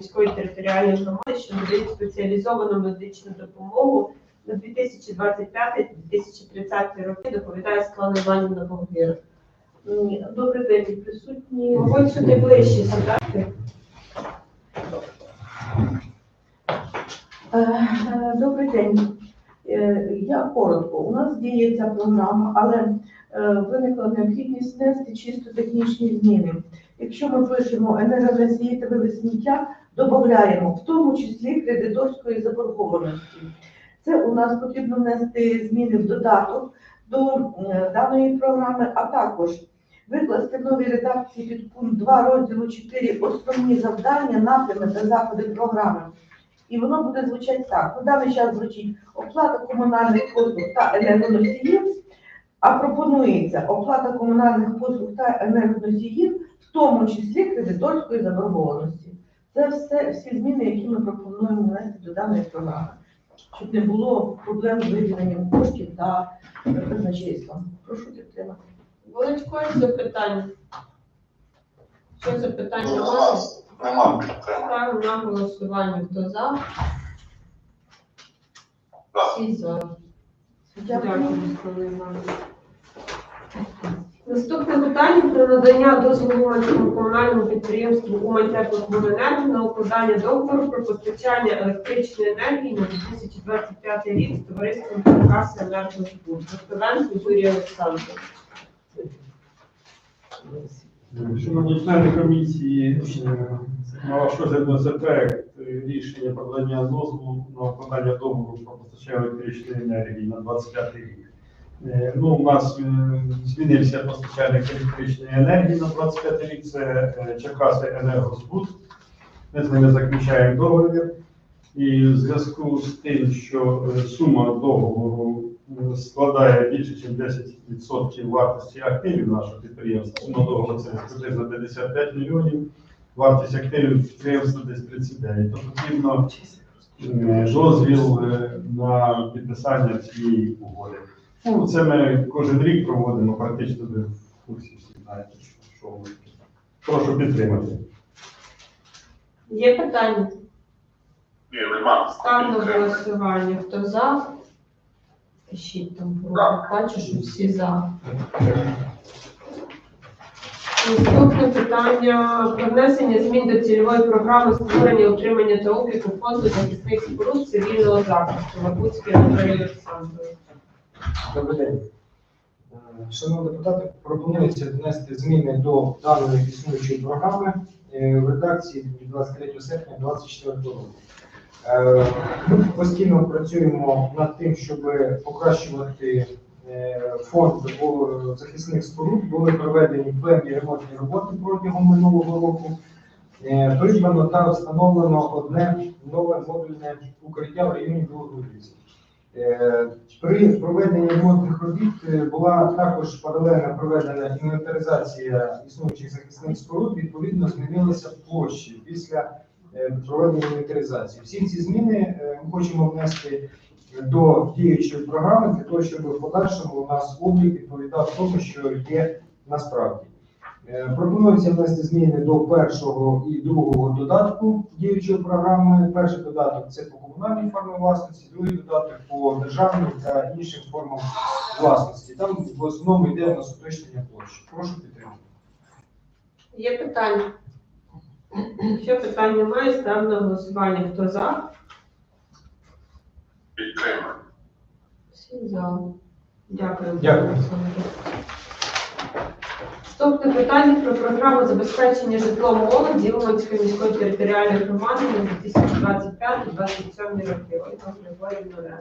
міської територіальної громади, що надають спеціалізовану медичну допомогу на 2025-2030 роки, доповідає Склана Іванівна Богвір. М, Добрий день, присутні. Мабуть, сюди ближче сідати. Е, е, Добрий день. Е, Я коротко. У нас діє ця програма, але виникла необхідність внести чисто технічні зміни. Якщо ми пишемо енергоносії та вивіз сміття, додаємо в тому числі кредиторської заборгованості. Це у нас потрібно внести зміни в додаток до даної програми, а також викласти в новій редакції під пункт 2 розділу 4 основні завдання, напрями та заходи програми. І воно буде звучати так. На даний час звучить оплата комунальних послуг та енергоносіїв, а пропонується оплата комунальних послуг та енергоносіїв, в тому числі кредиторської заборгованості. Це все всі зміни, які ми пропонуємо внести до даної програми, щоб не було проблем з виділенням коштів та казначейством. Прошу підтримати. Будуть когось запитання? Що запитання Нема, немає? нема підтримки. На голосування. Хто за? Всі за. Дякую. Дякую, Микола Іванович. Наступне питання про надання дозволу Уманському комунальному підприємству «Умань-Теплокомуненерго» на укладання договору про постачання електричної енергії на 2025 рік з товариством Каркаси «Енергозбуд». Доктовенко Юрій Олександрович. Шановні члени комісії, е, на ваш розгляд вносить проект рішення про надання дозволу на укладання договору про постачання електричної енергії на 25 рік. Е, Ну, у нас е, змінився постачальник електричної енергії на 25 рік, це е, Черкаси Енергозбуд. Ми з ними заключаємо договір. І в зв'язку з тим, що сума договору складає більше, ніж 10% вартості активів нашого підприємства, сума договору це приблизно 55 мільйонів, вартість активів підприємства десь 39, то потрібно дозвіл на підписання цієї угоди. Ну, це ми кожен рік проводимо, практично ви в курсі всі знаєте, що- ми. Прошу підтримати. Є питання? Ні, нема. Ставлю на голосування. Хто за? Пишіть там. Бачу, що всі за. Наступне питання про внесення змін до цільової програми створення, утримання та обліку фонду захисних споруд цивільного захисту. Лапуцький Анатолій Олександрович. Добрий день. Е, Шановні депутати, пропонується внести зміни до даної існуючої програми е, в редакції 23 серпня 2024 року. Е, Ми постійно працюємо над тим, щоб покращувати фонд захисних споруд. Були проведені певні ремонтні роботи протягом минулого року. Придбано та встановлено одне нове модульне укриття в районі Білогородиці. Е, При проведенні ремонтних робіт е, була також паралельно проведена інвентаризація існуючих захисних споруд. Відповідно, змінилися площі після е, проведення інвентаризації. Всі ці зміни ми хочемо внести до діючої програми для того, щоб в подальшому у нас облік відповідав тому, що є насправді. Е, Пропонується внести зміни до першого і другого додатку діючої програми. Перший додаток це по комунальній формі власності, другий додаток по державній та іншим формам власності. Там в основному йде у нас уточнення площі. Прошу підтримати. Є питання? Якщо питань немає, ставлю на голосування. Хто за? Підтримки. Всі за. Дякую. Дякую. Наступне питання про програму забезпечення житлом молоді Уманської міської територіальної громади на 2025-2027 роки. Ольга Григорівна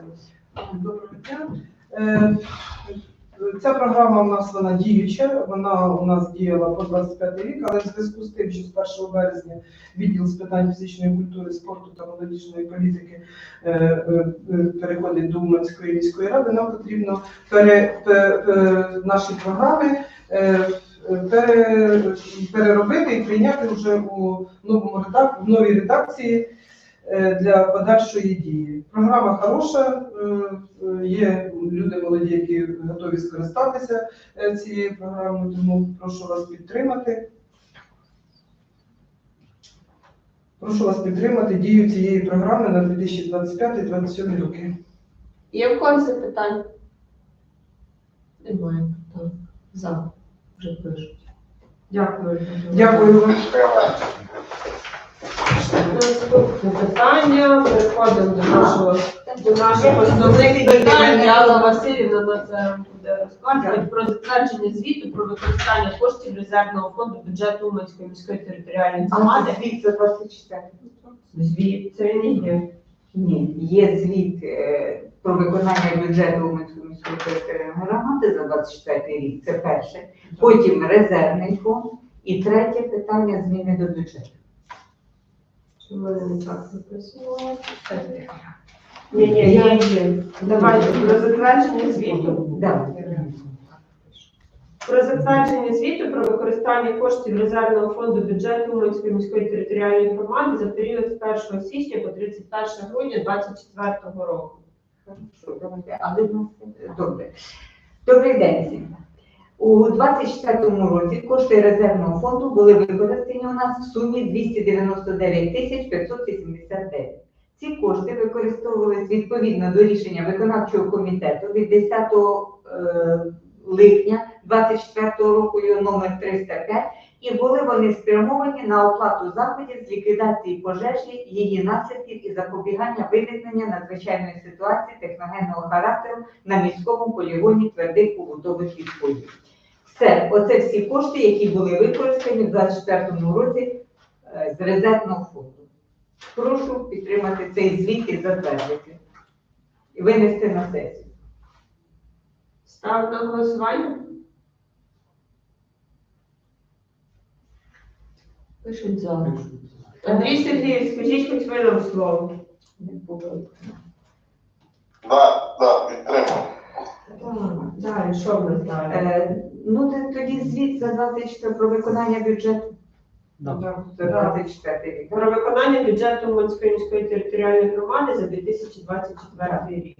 Доброго дня. Е, Ця програма у нас вона діюча, вона у нас діяла по 25 рік, але в зв'язку з тим, що з 1 березня відділ з питань фізичної культури, спорту та молодіжної політики е, е, переходить до Уманської міської ради, нам потрібно пере, пе- пе- наші програми пере, переробити і прийняти вже у новому редак, в новій редакції е, для подальшої дії. Програма хороша, е, є люди молоді, які готові скористатися е, цією програмою, тому прошу вас підтримати. Прошу вас підтримати дію цієї програми на 2025-2027 роки. Є в когось запитань? Немає питань. За. Вже пишуть. Дякую. Дякую вам. Наступне питання. Переходимо до нашого до нашого основних питань. Алла Васильівна на це буде розказувати про затвердження звіту про використання коштів резервного фонду бюджету Уманської міської територіальної громади. звіт за 24. Звіт це не є. Ні, є звіт е, про виконання бюджету Уманської міської територіальної громади за 24 рік. Це перше. Потім резервний фонд. І третє питання зміни до бюджету. В не так записувало? Ні, ні, є, є. Давайте про затвердження звіту. Да. Про затвердження звіту про використання коштів резервного фонду бюджету Уманської міської територіальної громади за період з 1 січня по 31 грудня 2024 року. Але нас добре. Добрий день всім. У 24-му році кошти резервного фонду були використані у нас в сумі 299 тисяч 589. Ці кошти використовувалися відповідно до рішення виконавчого комітету від 10 е, липня 24 року номер 305 і були вони спрямовані на оплату заходів з ліквідації пожежі, її наслідків і запобігання виникнення надзвичайної ситуації техногенного характеру на міському полігоні твердих побутових відходів. Все, оце всі кошти, які були використані в 2024 році е, з резервного фонду. Прошу підтримати цей звіт і затвердити. І винести на сесію. Ставлю на голосування. Пишуть за. Андрій Сергійович, скажіть хоч ви нам слово. Не було. Да, да, підтримуємо. Так, Далі, що нас? Е, Ну, то тоді звіт за 24 про виконання бюджету Да. за 24 рік. Про виконання бюджету міської територіальної громади за 2024 рік.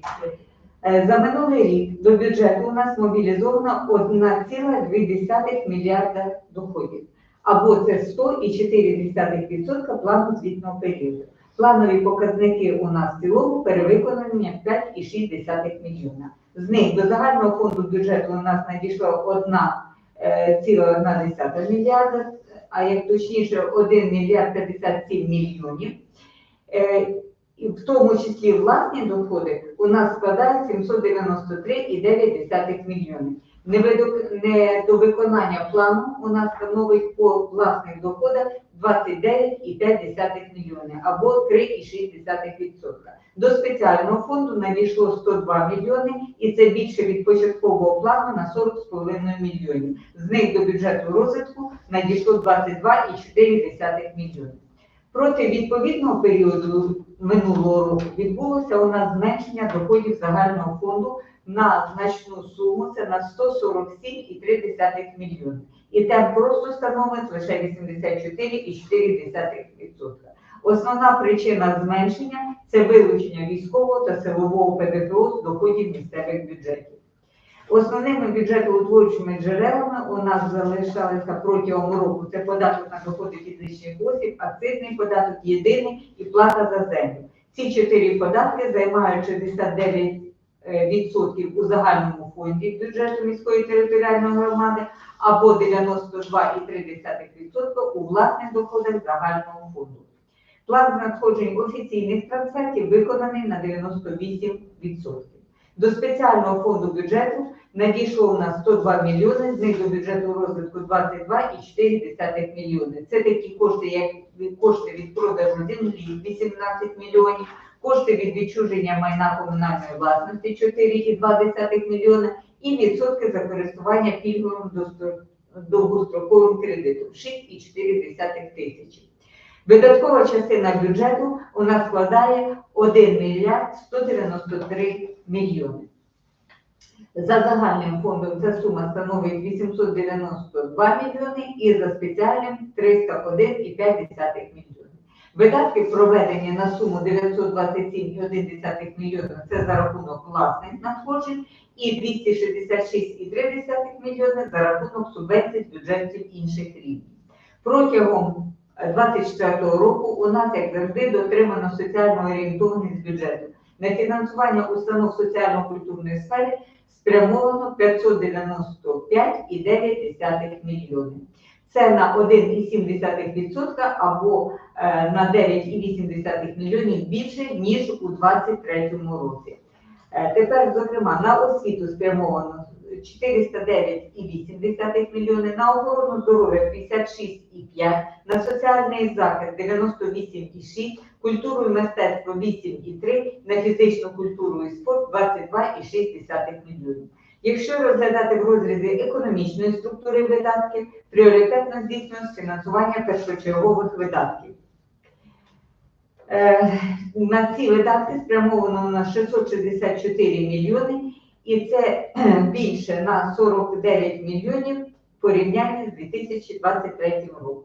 Е, За минулий рік до бюджету у нас мобілізовано 1,2 мільярда доходів. Або це 100,4% плану звітного періоду. Планові показники у нас в цілому перевиконані 5,6 мільйона. З них до загального фонду бюджету у нас надійшло 1,1 мільярда, а як точніше 1 мільярд 57 мільйонів. Е, в тому числі власні доходи у нас складають 793,9 мільйони. Недовиконання плану у нас становить по власних доходах 29,5 мільйони або 3,6%. До спеціального фонду надійшло 102 мільйони, і це більше від початкового плану на 40,5 мільйонів. З них до бюджету розвитку надійшло 22,4 мільйони. Проти відповідного періоду минулого року відбулося у нас зменшення доходів загального фонду на значну суму, це на 147,3 мільйони. І темп росту становить лише 84,4%. Основна причина зменшення це вилучення військового та силового ПДФО з доходів місцевих бюджетів. Основними бюджетоутворюючими джерелами у нас залишалися протягом року це податок на доходи фізичних осіб, акцизний податок, єдиний і плата за землю. Ці чотири податки займають 69% е, у загальному фонді бюджету міської територіальної громади або 92,3% у власних доходах загального фонду. План надходжень офіційних трансфертів виконаний на 98%. До спеціального фонду бюджету надійшло у нас 102 мільйони, з них до бюджету розвитку 22,4 мільйони. Це такі кошти, як кошти від продажу землі 18 мільйонів, кошти від відчуження майна комунальної власності 4,2 мільйона і відсотки за користування пільговим довгостроковим кредитом 6,4 тисячі. Видаткова частина бюджету у нас складає 1 мільярд 193 мільйони. За загальним фондом ця сума становить 892 мільйони і за спеціальним 301,5 мільйони. Видатки проведені на суму 927,1 мільйона це за рахунок власних надходжень і 266,3 мільйони за рахунок субвенцій бюджетів інших рівнів. Протягом 2024 року у нас, як завжди, дотримано соціально орієнтованість бюджету. На фінансування установ соціально-культурної сфери спрямовано 595,9 мільйони. Це на 1,7% або е, на 9,8 мільйонів більше, ніж у 2023 році. Е, Тепер, зокрема, на освіту спрямовано 409,8 мільйони, на охорону здоров'я 56,5, на соціальний захист 98,6, культуру і мистецтво 8,3, на фізичну культуру і спорт 22,6 мільйонів. Якщо розглядати в розрізі економічної структури видатків, пріоритетно здійснюється фінансування першочергових видатків. Е, На ці видатки спрямовано на 664 мільйони, і це більше на 49 мільйонів в порівнянні з 2023 роком.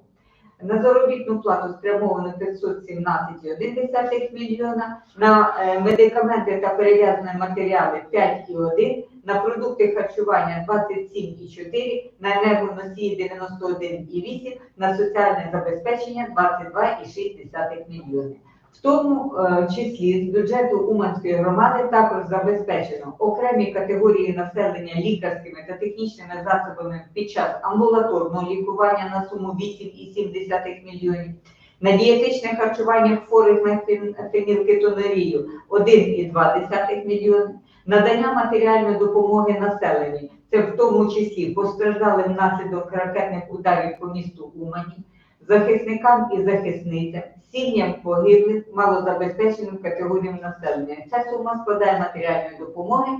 На заробітну плату спрямовано 517,1 мільйона, на е, медикаменти та перев'язані матеріали 5,1, на продукти харчування 27,4, на енергоносії 91,8, на соціальне забезпечення 22,6 мільйони. В тому е, числі з бюджету Уманської громади також забезпечено окремі категорії населення лікарськими та технічними засобами під час амбулаторного лікування на суму 8,7 мільйонів, на дієтичне харчування хворих на фен- фенілкетонурію 1,2 мільйони, надання матеріальної допомоги населенню, це в тому числі постраждалим внаслідок ракетних ударів по місту Умані, захисникам і захисницям, сім'ям погиблих, малозабезпеченим категоріям населення. Ця сума складає матеріальної допомоги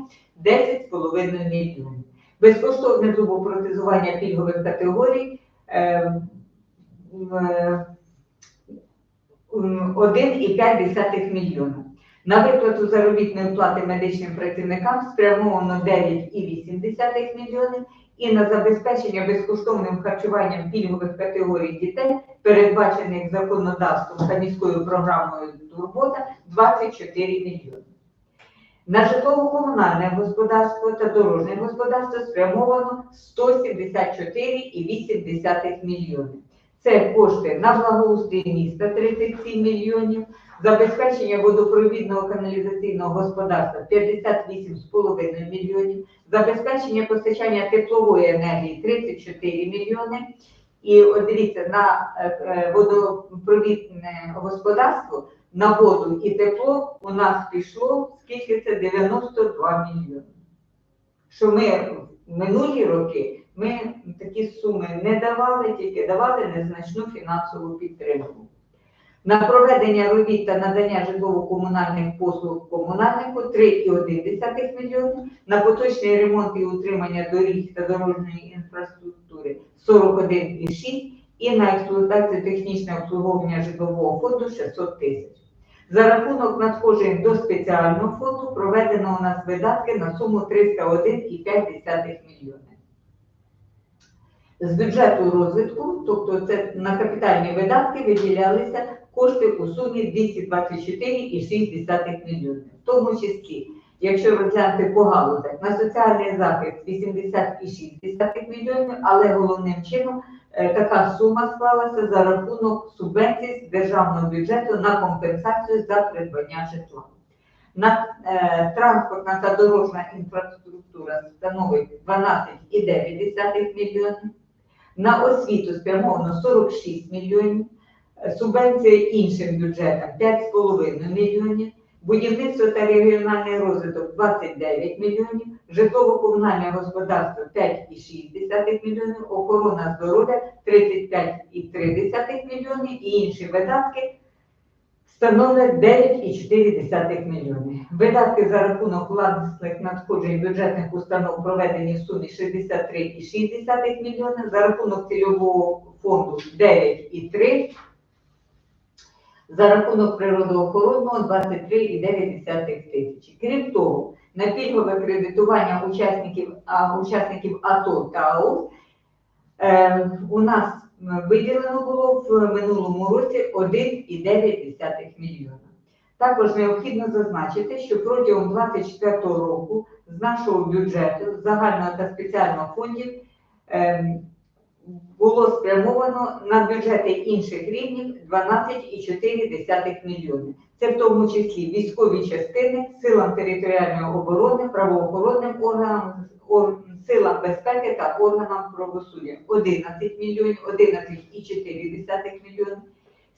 10,5 мільйонів. Безкоштовне зубопротезування пільгових категорій е, е, 1,5 мільйона. На виплату заробітної плати медичним працівникам спрямовано 9,8 мільйонів і на забезпечення безкоштовним харчуванням пільгових категорій дітей, передбачених законодавством та міською програмою Турбота 24 мільйони. На житлово-комунальне господарство та дорожнє господарство спрямовано 174,8 мільйони. Це кошти на благоустрій міста 37 мільйонів, забезпечення водопровідного каналізаційного господарства 58,5 мільйонів, забезпечення постачання теплової енергії 34 мільйони. І от дивіться, на е, е, водопровідне господарство, на воду і тепло у нас пішло, скільки це 92 мільйони. Що ми в минулі роки ми такі суми не давали, тільки давали незначну фінансову підтримку. На проведення робіт та надання житлово-комунальних послуг комунальнику 3,1 мільйонів, на поточний ремонт і утримання доріг та дорожньої інфраструктури 41,6 і на експлуатацію технічне обслуговування житлового фонду 600 тисяч. За рахунок надходжень до спеціального фонду проведено у нас видатки на суму 301,5 мільйони. З бюджету розвитку, тобто це на капітальні видатки, виділялися кошти у сумі 224,6 мільйонів. В тому числі, якщо розглянути по галузях, на соціальний захист 80,6 мільйонів, але головним чином е, така сума склалася за рахунок субвенцій з державного бюджету на компенсацію за придбання житла. На е, транспортна та дорожня інфраструктура становить 12,9 мільйонів. На освіту спрямовано 46 мільйонів, субвенція іншим бюджетам 5,5 мільйонів, будівництво та регіональний розвиток 29 мільйонів, житлово-комунальне господарство 5,6 мільйонів, охорона здоров'я 35,3 мільйонів і інші видатки становлять 9,4 мільйони. Видатки за рахунок власних надходжень бюджетних установ проведені в сумі 63,6 мільйони, за рахунок цільового фонду 9,3, за рахунок природоохоронного 23,9 тисячі. Крім того, на пільгове кредитування учасників, а, учасників АТО та АУ е, у нас виділено було в минулому році 1,9 мільйона. Також необхідно зазначити, що протягом 2024 року з нашого бюджету, загального та спеціального фондів, ем, було спрямовано на бюджети інших рівнів 12,4 мільйони. Це в тому числі військові частини, силам територіальної оборони, правоохоронним органам, силам безпеки та органам правосуддя 11 мільйонів, 11,4 мільйони.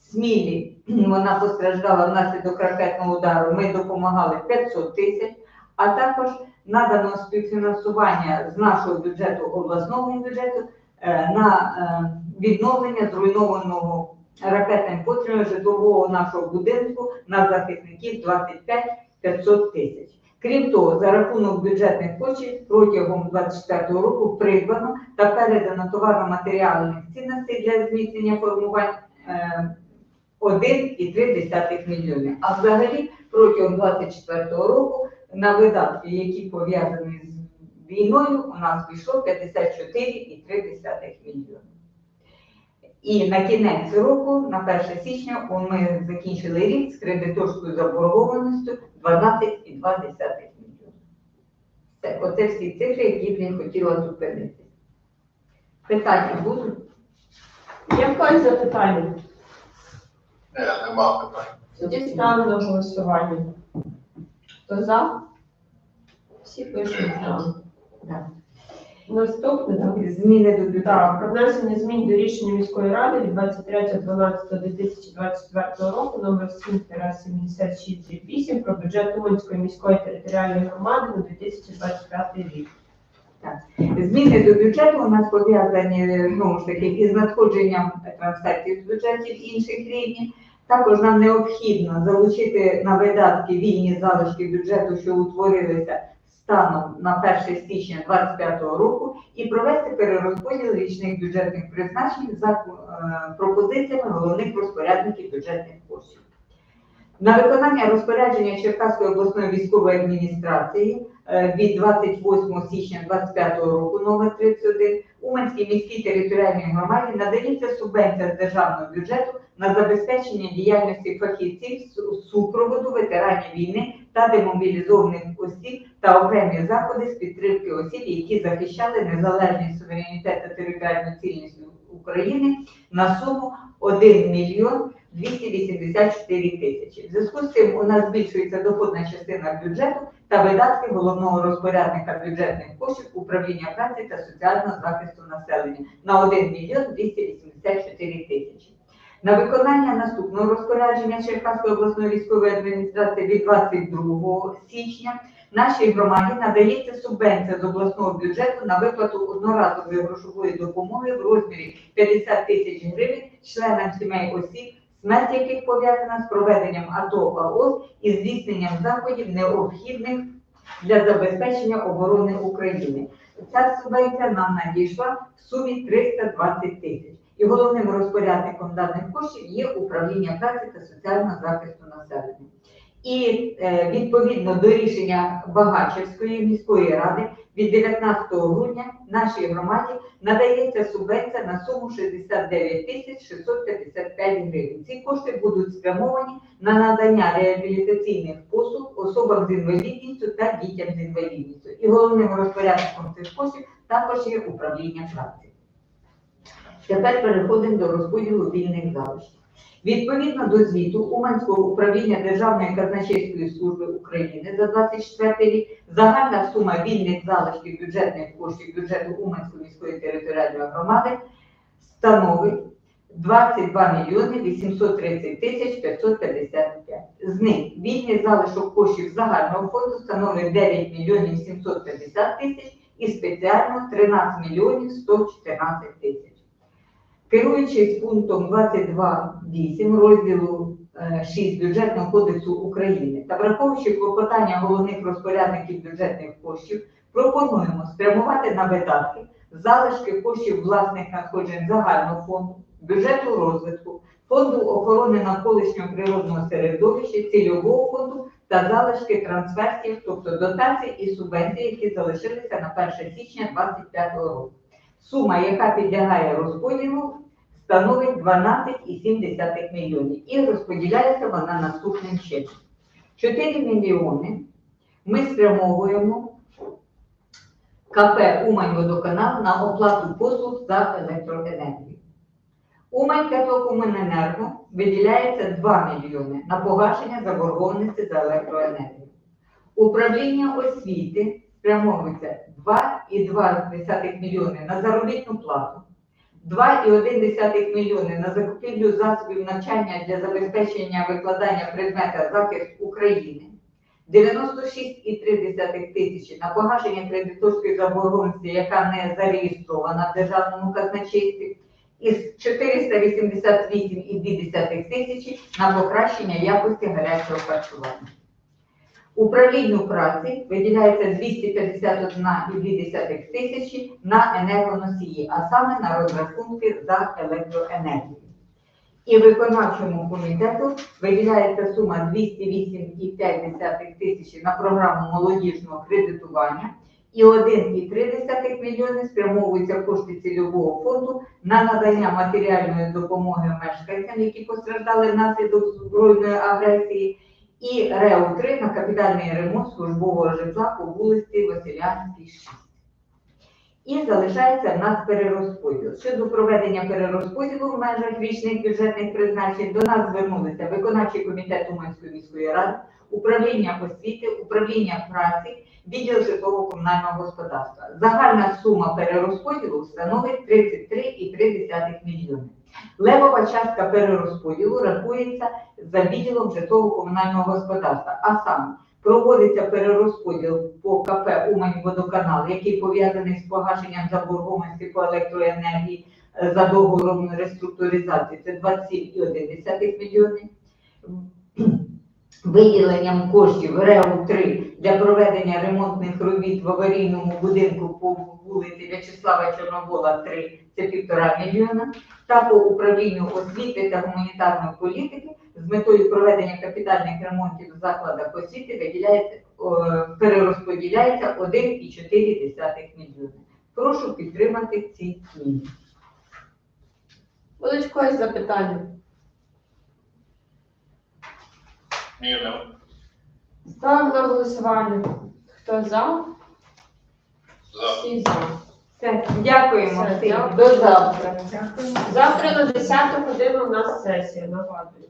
Смілі вона постраждала внаслідок ракетного удару. Ми допомагали 500 тисяч, а також надано співфінансування з нашого бюджету обласного бюджету на е, відновлення зруйнованого ракетним пострілом житлового нашого будинку на захисників 25 500 тисяч. Крім того, за рахунок бюджетних коштів протягом 2024 року придбано та передано товарно-матеріальних цінностей для зміцнення формувань е, 1,3 мільйони. А взагалі протягом 2024 року на видатки, які пов'язані з війною, у нас пішло 54,3 мільйони. І на кінець року, на 1 січня, ми закінчили рік з кредиторською заборгованістю 12,2 мільйона. Це, оце всі цифри, які б я хотіла зупинити. Питання будуть? Є в когось запитання? Ні, нема питань. Тоді ставимо на голосування. Хто за? Всі пишуть за. Так. Наступне, так? Зміни до бюджету. Так, про внесення змін до рішення міської ради від 23.12.2024 року номер 7-7638 про бюджет Уманської міської територіальної громади на 2025 рік. Зміни до бюджету у нас пов'язані знову ж таки із надходженням трансфертів з бюджетів інших рівнів. Також нам необхідно залучити на видатки вільні залишки бюджету, що утворилися станом на 1 січня 2025 року, і провести перерозподіл річних бюджетних призначень за е, пропозиціями головних розпорядників бюджетних коштів. На виконання розпорядження Черкаської обласної військової адміністрації е, від 28 січня 2025 року номер 31 Уманській міській територіальній громаді надається субвенція з державного бюджету на забезпечення діяльності фахівців су- супроводу ветеранів війни та демобілізованих осіб та окремі заходи з підтримки осіб, які захищали незалежність суверенітет та територіальну цілісність України на суму 1 мільйон 284 тисячі. В зв'язку з цим у нас збільшується доходна частина бюджету та видатки головного розпорядника бюджетних коштів управління праці та соціального захисту населення на 1 мільйон 284 тисячі. На виконання наступного розпорядження Черкаської обласної військової адміністрації від 22 січня нашій громаді надається субвенція з обласного бюджету на виплату одноразової грошової допомоги в розмірі 50 тисяч гривень членам сімей осіб, смерть яких пов'язана з проведенням АТО АОС і здійсненням заходів необхідних для забезпечення оборони України. Ця субвенція нам надійшла в сумі 320 тисяч. І головним розпорядником даних коштів є управління праці та соціального захисту населення. І е, відповідно до рішення Багачівської міської ради від 19 грудня нашій громаді надається субвенція на суму 69 тисяч 655 гривень. Ці кошти будуть спрямовані на надання реабілітаційних послуг особам з інвалідністю та дітям з інвалідністю. І головним розпорядником цих коштів також є управління праці. Тепер переходимо до розподілу вільних залишків. Відповідно до звіту Уманського управління Державної казначейської служби України за 24 рік загальна сума вільних залишків бюджетних коштів бюджету Уманської міської територіальної громади становить 22 мільйони 830 тисяч 555. З них вільний залишок коштів загального фонду становить 9 мільйонів 750 тисяч і спеціально 13 мільйонів 114 тисяч. Керуючись пунктом 22.8 розділу е, 6 бюджетного кодексу України та враховуючи клопотання головних розпорядників бюджетних коштів, пропонуємо спрямувати на видатки залишки коштів власних надходжень загального фонду, бюджету розвитку, фонду охорони навколишнього природного середовища, цільового фонду та залишки трансфертів, тобто дотацій і субвенцій, які залишилися на 1 січня 2025 року. Сума, яка підлягає розподілу, становить 12,7 мільйонів і розподіляється вона наступним чином. 4 мільйони ми спрямовуємо КП Умань-Водоканал на оплату послуг за електроенергію. Умань теплокомуненерго виділяється 2 мільйони на погашення заборгованості за електроенергію. Управління освіти спрямовується 2,2 мільйони на заробітну плату, 2,1 мільйони на закупівлю засобів навчання для забезпечення викладання предмета захист України, 96,3 тисячі на погашення кредиторської заборгованості, яка не зареєстрована в державному казначействі, і 488,2 тисячі на покращення якості гарячого харчування. Управлінню праці виділяється 251,2 тисячі на енергоносії, а саме на розрахунки за електроенергію. І виконавчому комітету виділяється сума 208,5 тисячі на програму молодіжного кредитування і 1,3 мільйони спрямовуються кошти цільового фонду на надання матеріальної допомоги мешканцям, які постраждали внаслідок збройної агресії, і РЕУ-3 на капітальний ремонт службового житла по вулиці Василянській, 6. І залишається в нас перерозподіл. Щодо проведення перерозподілу в межах річних бюджетних призначень до нас звернулися виконавчий комітет Уманської міської ради, управління освіти, управління праці, відділ житлово-комунального господарства. Загальна сума перерозподілу становить 33,3 мільйони. Левова частка перерозподілу рахується за відділом житлово-комунального господарства, а саме проводиться перерозподіл по КП Умань-Водоканал, який пов'язаний з погашенням заборгованості по електроенергії е, за договором реструктуризації. Це 27,1 мільйони. Виділенням коштів РЕУ-3 для проведення ремонтних робіт в аварійному будинку по вулиці В'ячеслава Чорновола 3 це півтора мільйона та по управлінню освіти та гуманітарної політики з метою проведення капітальних ремонтів в закладах освіти перерозподіляється 1,4 мільйони. Прошу підтримати ці зміни. Будуть запитання? Ні. Ставимо на голосування. Хто за? За. Всі за. Все, дякуємо Все, всім. дякую. До завтра. Завтра на 10 годину у нас сесія, нагадую.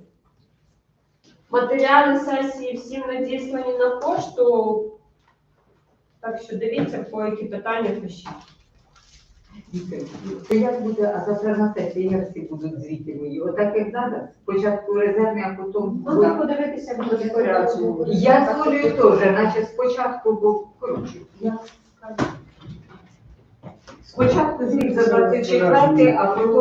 Матеріали сесії всім надіслані на пошту. Так що дивіться, по які питання пишіть. Віктор, Це як буде, а завтра на сесії як всі будуть звіти мої? Отак як треба, Спочатку резервні, а потім. Можна подивитися буде порядку. Я з Олею теж, наче спочатку, бо коротше. Спочатку звіт за 24, а потім